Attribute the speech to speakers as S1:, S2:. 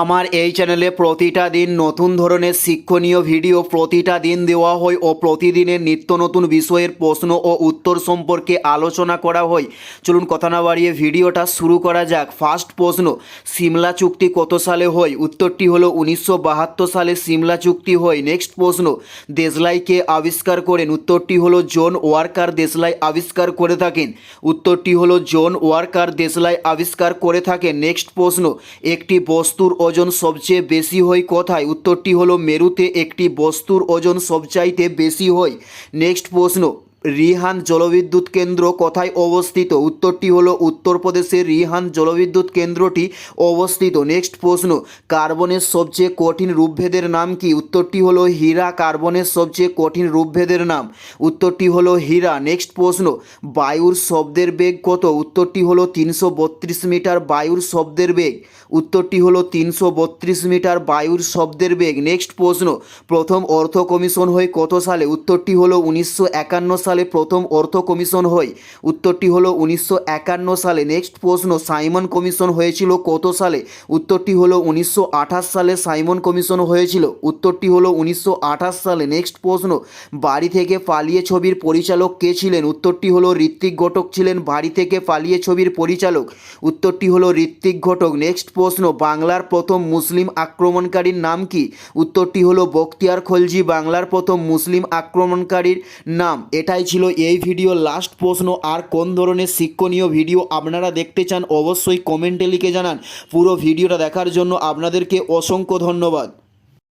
S1: আমার এই চ্যানেলে প্রতিটা দিন নতুন ধরনের শিক্ষণীয় ভিডিও প্রতিটা দিন দেওয়া হয় ও প্রতিদিনের নিত্য নতুন বিষয়ের প্রশ্ন ও উত্তর সম্পর্কে আলোচনা করা হয়। চলুন কথা না বাড়িয়ে ভিডিওটা শুরু করা যাক। ফার্স্ট প্রশ্ন, সিমলা চুক্তি কত সালে হয়? উত্তরটি হলো উনিশশো বাহাত্তর সালে সিমলা চুক্তি হয়। নেক্সট প্রশ্ন, দেশলাইকে আবিষ্কার করেন। উত্তরটি হলো জন ওয়ার্কার দেশলাই আবিষ্কার করে থাকেন। উত্তরটি হলো জন ওয়ার্কার দেশলাই আবিষ্কার করে থাকেন। নেক্সট প্রশ্ন, একটি বস্তুর ওজন সবচেয়ে বেশি হয় কোথায়? উত্তরটি হলো মেরুতে একটি বস্তুর ওজন সবচাইতে বেশি হয়। নেক্সট প্রশ্ন। রিহান জলবিদ্যুৎ কেন্দ্র কোথায় অবস্থিত? উত্তরটি হলো উত্তরপ্রদেশের রিহান জলবিদ্যুৎ কেন্দ্রটি অবস্থিত। নেক্সট প্রশ্ন, কার্বনের সবচেয়ে কঠিন রূপভেদের নাম কি? উত্তরটি হলো হীরা, কার্বনের সবচেয়ে কঠিন রূপভেদের নাম। উত্তরটি হলো হীরা। নেক্সট প্রশ্ন, বায়ুর শব্দের বেগ কত? উত্তরটি হলো তিনশো বত্রিশ মিটার বায়ুর শব্দের বেগ। উত্তরটি হলো তিনশো বত্রিশ মিটার বায়ুর শব্দের বেগ। নেক্সট প্রশ্ন, প্রথম অর্থ কমিশন হয়ে কত সালে? উত্তরটি হলো উনিশশো একান্ন সালে প্রথম অর্থ কমিশন হয়। উত্তরটি হলো উনিশশো একান্ন সালে। নেক্সট প্রশ্ন, সাইমন কমিশন হয়েছিল কত সালে? উত্তরটি হলো উনিশশো আঠাশ সালে সাইমন কমিশন হয়েছিল। উত্তরটি হলো উনিশশো আঠাশ সালে। নেক্সট প্রশ্ন, বাড়ি থেকে পালিয়ে ছবির পরিচালক কে ছিলেন? উত্তরটি হলো ঋত্বিক ঘটক ছিলেন, বাড়ি থেকে পালিয়ে ছবির পরিচালক। উত্তরটি হলো ঋত্বিক ঘটক। নেক্সট প্রশ্ন, বাংলার প্রথম মুসলিম আক্রমণকারীর নাম কি? উত্তরটি হলো বখতিয়ার খলজি, বাংলার প্রথম মুসলিম আক্রমণকারীর নাম। এটাই ছিল এই ভিডিও লাস্ট প্রশ্ন, আর কোন ধরনের শিক্ষণীয় ভিডিও আপনারা দেখতে চান অবশ্যই কমেন্টে লিখে জানান। পুরো ভিডিওটা দেখার জন্য আপনাদেরকে অসংখ্য ধন্যবাদ।